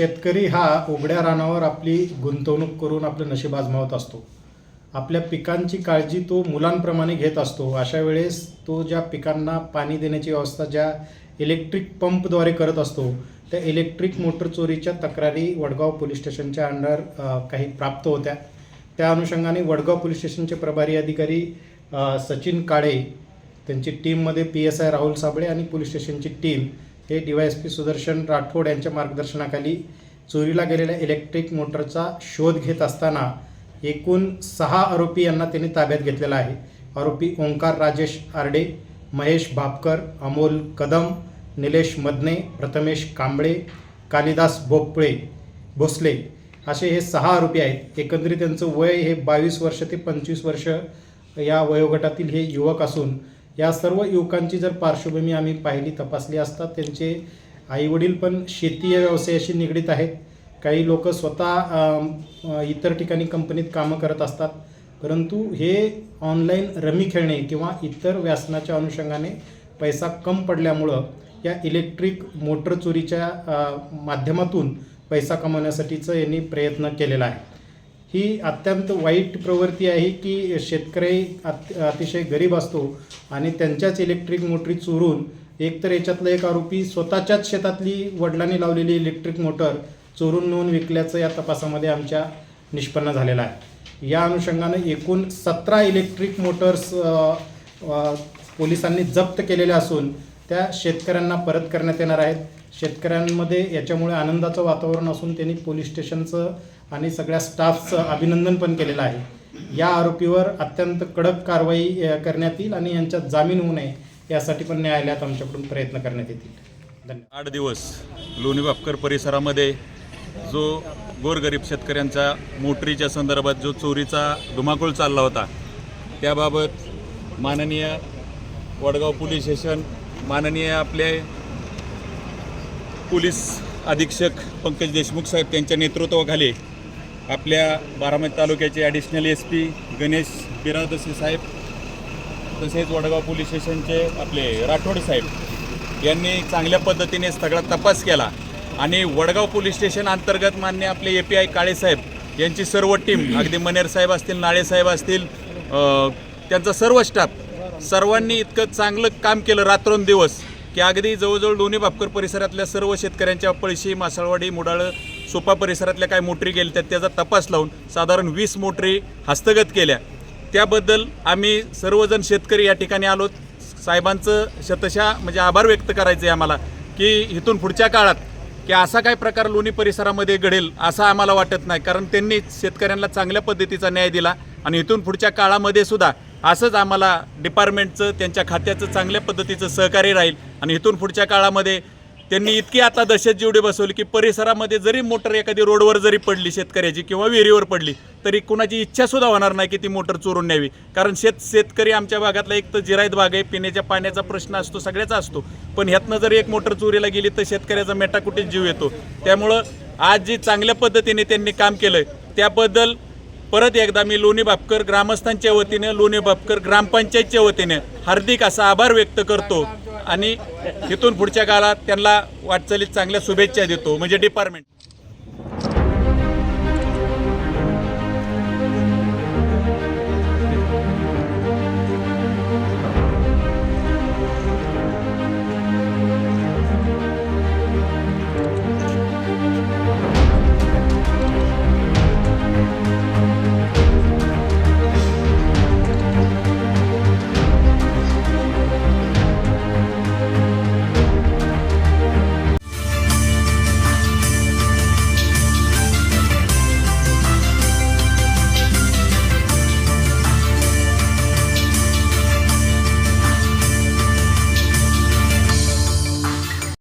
शेतकरी हा उघड्या रानावर आपली गुंतवणूक करून आपलं नशीब आजमावत असतो. आपल्या पिकांची काळजी तो मुलांप्रमाणे घेत असतो. अशा वेळेस तो ज्या पिकांना पाणी देण्याची व्यवस्था ज्या इलेक्ट्रिक पंपद्वारे करत असतो त्या इलेक्ट्रिक मोटर चोरीच्या तक्रारी वडगाव पोलीस स्टेशनच्या अंडर काही प्राप्त होत्या. त्या अनुषंगाने वडगाव पोलीस स्टेशनचे प्रभारी अधिकारी सचिन काळे त्यांची टीममध्ये P S I Rahul Sable आणि पोलीस स्टेशनची टीम हे D Y S P Sudarshan Rathod यांच्या मार्गदर्शनाखाली चोरीला गेलेल्या इलेक्ट्रिक मोटरचा शोध घेत असताना एकूण सहा आरोपी यांना त्यांनी ताब्यात घेतलेला आहे. आरोपी ओंकार राजेश आरडे महेश भापकर अमोल कदम निलेश मदने प्रथमेश कांबळे कालिदास बोपळे भोसले असे हे सहा आरोपी आहेत. एकंदरीत त्यांचं वय हे बावीस वर्ष ते पंचवीस वर्ष या वयोगटातील हे युवक असून या सर्व युवकांची जर पार्श्वभूमी आम्ही पाहिली तपासली असता त्यांचे आईवडील पण शेती या व्यवसायाशी निगडीत आहेत. काही लोक स्वतः इतर ठिकाणी कंपनीत कामं करत असतात. परंतु हे ऑनलाईन रमी खेळणे किंवा इतर व्यासनाच्या अनुषंगाने पैसा कम पडल्यामुळं या इलेक्ट्रिक मोटर चोरीच्या माध्यमातून पैसा कमवण्यासाठीचं यांनी प्रयत्न केलेला आहे. ही अत्यंत वाईट प्रवृत्ती आहे की शेतकरी अत अतिशय गरीब असतो आणि त्यांच्याच इलेक्ट्रिक मोटरी चोरून एकतर याच्यातला एक आरोपी स्वतःच्याच शेतातली वडिलांनी लावलेली इलेक्ट्रिक मोटर चोरून नेऊन विकल्याचं या तपासामध्ये आमच्या निष्पन्न झालेलं आहे. या अनुषंगानं एकूण सतरा इलेक्ट्रिक मोटर्स पोलिसांनी जप्त केलेल्या असून त्या शेतकऱ्यांना परत करण्यात येणार आहेत. शेतकऱ्यांमध्ये याच्यामुळे आनंदाचं वातावरण असून त्यांनी पोलीस स्टेशनचं आणि सगळ्या स्टाफचं अभिनंदन पण केलेलं आहे. या आरोपीवर अत्यंत कडक कारवाई करण्यात येईल आणि यांच्यात जामीन होऊ नये यासाठी पण न्यायालयात आमच्याकडून प्रयत्न करण्यात येतील. धन्यवाद. आठ दिवस लोणी बापकर परिसरामध्ये जो गोरगरीब शेतकऱ्यांचा मोटरीच्या संदर्भात जो चोरीचा धुमाकूळ चालला होता त्याबाबत माननीय वडगाव पोलीस स्टेशन माननीय आपले पोलीस अधीक्षक पंकज देशमुख साहेब त्यांच्या नेतृत्वाखाली आपल्या बारामती तालुक्याचे additional S P Ganesh Biradse साहेब तसेच वडगाव पोलीस स्टेशनचे आपले राठोड साहेब यांनी चांगल्या पद्धतीने सगळा तपास केला. आणि वडगाव पोलीस स्टेशन अंतर्गत मान्य आपले ए पी आय काळेसाहेब यांची सर्व टीम अगदी मनेर साहेब असतील नाळे साहेब असतील त्यांचा सर्व स्टाफ सर्वांनी इतकं चांगलं काम केलं रात्रंदिवस की अगदी जवळजवळ लोणी बापकर परिसरातल्या सर्व शेतकऱ्यांच्या पळशी मासळवाडी मुडाळं सोपा परिसरातल्या काय मोटरी गेल्या त्यात त्याचा तपास लावून साधारण वीस मोटरी हस्तगत केल्या. त्याबद्दल आम्ही सर्वजण शेतकरी या ठिकाणी आलो. साहेबांचं शतशा म्हणजे आभार व्यक्त करायचे आहे आम्हाला की इथून पुढच्या काळात की असा काय प्रकार लोणी परिसरामध्ये घडेल असं आम्हाला वाटत नाही. कारण त्यांनी शेतकऱ्यांना चांगल्या पद्धतीचा न्याय दिला आणि इथून पुढच्या काळामध्ये सुद्धा असंच आम्हाला डिपार्टमेंटचं त्यांच्या खात्याचं चांगल्या पद्धतीचं सहकार्य राहील. आणि इथून पुढच्या काळामध्ये त्यांनी इतकी आता दहशत जेवढी बसवली की परिसरामध्ये जरी मोटर एखादी रोडवर जरी पडली शेतकऱ्याची किंवा विहिरीवर पडली तरी कुणाची इच्छासुद्धा होणार नाही की ती मोटर चोरून न्यावी. कारण शेत शेतकरी आमच्या भागातला एक तर जिरायत भाग आहे पिण्याच्या पाण्याचा प्रश्न असतो सगळ्याचा असतो. पण ह्यातनं जर एक मोटर चोरीला गेली तर शेतकऱ्याचा मेटाकुटीत जीव येतो. त्यामुळं आज जी चांगल्या पद्धतीने त्यांनी काम केलं त्याबद्दल परत एकदा मी लोणी बापकर ग्रामस्थांच्या वतीने लोणी बापकर ग्रामपंचायतच्या वतीने हार्दिक असा आभार व्यक्त करतो आणि इथून पुढच्या काळात त्यांना वाटचालीत चांगल्या शुभेच्छा देतो. म्हणजे डिपार्टमेंट